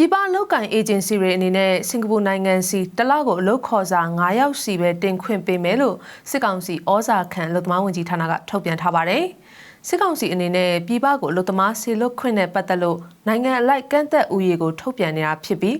ပြည်ပအလုပ်ကိုင်အေဂျင်စီတွေအနေနဲ့စင်ကာပူနိုင်ငံစီတစ်လကိုအလုပ်ခေါ်စာ9ရောက်စီပဲတင်ခွင့်ပေးမယ်လို့စစ်ကောင်စီဩဇာခံအလုပ်သမားဝန်ကြီးဌာနကထုတ်ပြန်ထားပါတယ်။စစ်ကောင်စီအနေနဲ့ပြည်ပကိုအလုပ်သမားဆေလွတ်ခွင့်နဲ့ပတ်သက်လို့နိုင်ငံအလိုက်ကန့်သက်ဥယေကိုထုတ်ပြန်နေတာဖြစ်ပြီး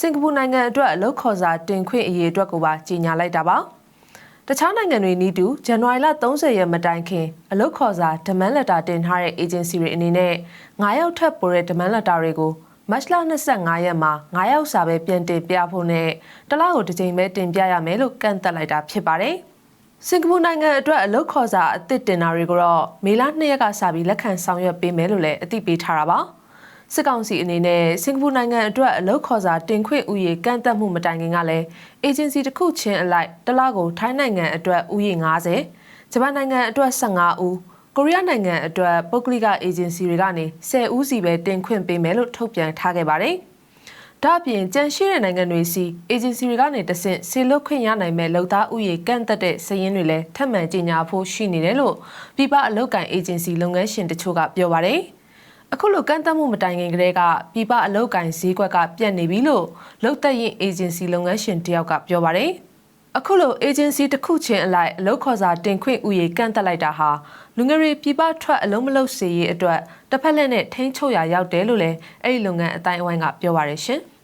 စင်ကာပူနိုင်ငံအတွက်အလုပ်ခေါ်စာတင်ခွင့်အရေးအတွက်ကိုပါကြီးညာလိုက်တာပါ။တခြားနိုင်ငံတွေနီးတူဇန်နဝါရီလ30ရက်မတိုင်ခင်အလုပ်ခေါ်စာဒမန်လက်တာတင်ထားတဲ့ agency တွေအနေနဲ့9ရောက်ထပ်ပိုတဲ့ဒမန်လက်တာတွေကို မတ်လ25ရက်မှာ9ရောက်စာပဲပြန်တင်ပြဖို့နဲ့တစ်လကိုတစ်ကြိမ်ပဲတင်ပြရမယ်လို့ကန့်သက်လိုက်တာဖြစ်ပါတယ်။စင်ကာပူနိုင်ငံအတွက်အလုပ်ခေါ်စာအသစ်တင်တာတွေကိုတော့မေလ2ရက်ကစပြီးလက်ခံဆောင်ရွက်ပေးမယ်လို့လည်းအသိပေးထားတာပါ။စစ်ကောင်စီအနေနဲ့စင်ကာပူနိုင်ငံအတွက်အလုပ်ခေါ်စာတင်ခွင့်ဥယေကန့်သက်မှုမတိုင်ခင်ကလည်းအေဂျင်စီတစ်ခုချင်းအလိုက်တစ်လကိုထိုင်းနိုင်ငံအတွက်ဥယေ90ဂျပန်နိုင်ငံအတွက်15ဦး ကိုရီးယားနိုင်ငံအတွက်ပုဂ္ဂလိကအေဂျင်စီတွေကနေ10ဦးစီပဲတင်ခွင့်ပေးမယ်လို့ထုတ်ပြန်ထားခဲ့ပါတယ်။ဒါ့အပြင်ကြန့်ရှိတဲ့နိုင်ငံတွေစီအေဂျင်စီတွေကနေတဆင့်ဆေလွတ်ခွင့်ရနိုင်မဲ့လုံသားဥယေကန့်သက်တဲ့စည်ရင်းတွေလည်းထပ်မံကြေညာဖို့ရှိနေတယ်လို့ပြည်ပအလုပ်ကိုင်အေဂျင်စီလုပ်ငန်းရှင်တချို့ကပြောပါတယ်။အခုလိုကန့်သက်မှုမတိုင်ခင်ကတည်းကပြည်ပအလုပ်ကိုင်ဈေးကွက်ကပြတ်နေပြီလို့လုံသက်ရင်အေဂျင်စီလုပ်ငန်းရှင်တယောက်ကပြောပါတယ်။ အခုလို agency တစ်ခုချင်းအလိုက်အလုပ်ခေါ်စာတင်ခွင့်ဥယေကန့်တက်လိုက်တာဟာလူငယ်တွေပြည်ပထွက်အလုံးမလုံးစေရေးအတွက်တစ်ဖက်လက်နဲ့ထိန်းချုပ်ရာရောက်တယ်လို့လည်းအဲ့ဒီလုပ်ငန်းအတိုင်းအဝိုင်းကပြောပါရရှင်။